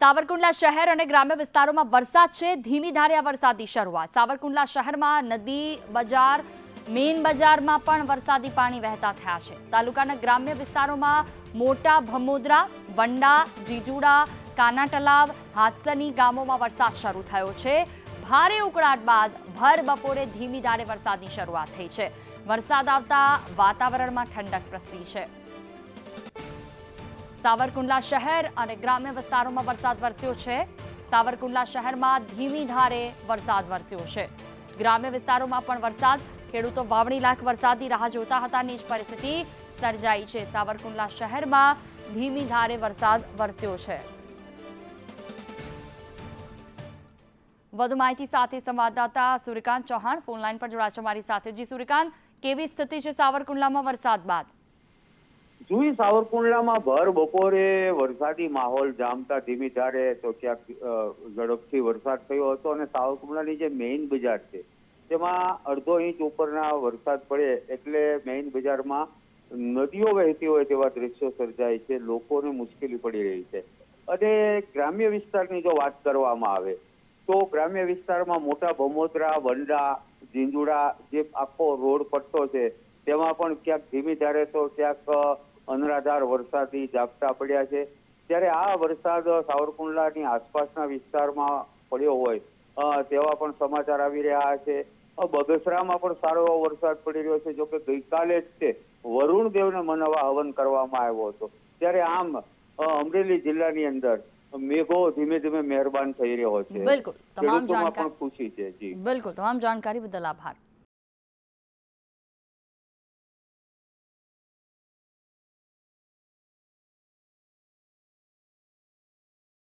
સાવરકુંડલા શહેર અને ગ્રામ્ય વિસ્તારોમાં વરસાદ છે. ધીમી ધારે આ વરસાદની શરૂઆત. સાવરકુંડલા શહેરમાં નદી બજાર, મેઇન બજારમાં પણ વરસાદી પાણી વહેતા થયા છે. તાલુકાના ગ્રામ્ય વિસ્તારોમાં મોટા ભમોદરા, વંડા, જીજુડા કાના તલાવ હાથસની ગામોમાં વરસાદ શરૂ થયો છે. ભારે ઉકળાટ બાદ ભર બપોરે ધીમી ધારે વરસાદની શરૂઆત થઈ છે. વરસાદ આવતા વાતાવરણમાં ઠંડક પ્રસરી છે. સાવરકુંડલા શહેર અને ગ્રામ્ય વિસ્તારોમાં વરસાદ વરસ્યો છે. સાવરકુંડલા શહેરમાં ધીમી ધારે વરસાદ વરસ્યો છે. ગ્રામ્ય વિસ્તારોમાં પણ વરસાદ. ખેડૂતો વાવણી લાખ વરસાદની રાહ જોતા હતા. ની જ પરિસ્થિતિ સર્જાઈ છે. સાવરકુંડલા શહેરમાં ધીમી ધારે વરસાદ વરસ્યો છે. વધુ માહિતી સાથે સંવાદદાતા સૂર્યકાંત ચૌહાણ ફોનલાઈન પર જોડાશે મારી સાથે. જી સૂર્યકાંત, કેવી સ્થિતિ છે સાવરકુંડલામાં વરસાદ બાદ? જુઈ સાવરકુંડલામાં ભર, બપોરે વરસાદી માહોલ જામતા ધીમી ધારે તો ક્યાંક ઝડપથી વરસાદ થયો હતો અને સાવરકુંડલાની જે મેઇન બજાર છે, તેમાં અડધો ઇંચ ઉપરના વરસાદ પડે એટલે મેઇન બજારમાં નદીઓ વહેતી હોય તેવા દ્રશ્યો સર્જાય છે, લોકોને મુશ્કેલી પડી રહી છે. અને ગ્રામ્ય વિસ્તારની જો વાત કરવામાં આવે, તો ગ્રામ્ય વિસ્તારમાં મોટા ભમોદરા વંડા ઝીંજુડા જે આખો રોડ પટ્ટો છે, તેમાં પણ ક્યાંક ધીમી ધારે તો ક્યાંક અનરાધાર વરસાદી ઝાપટા પડ્યા છે. ત્યારે આ વરસાદ સાવરકુંડલાની આસપાસના વિસ્તારમાં પડ્યો હોય તેવા પણ સમાચાર આવી રહ્યા છે. બગસરામાં પણ સારો એવો વરસાદ પડી રહ્યો છે જોકે ગઈકાલે જ તે વરુણ દેવને મનાવવા હવન કરવામાં આવ્યો હતો. ત્યારે આમ અમરેલી જિલ્લાની અંદર મેઘો ધીમે ધીમે મહેરબાન થઈ રહ્યો છે. બિલકુલ તમામ જાણકારી પણ ખુશી છે જી. બિલકુલ તમામ જાણકારી બદલ આભાર.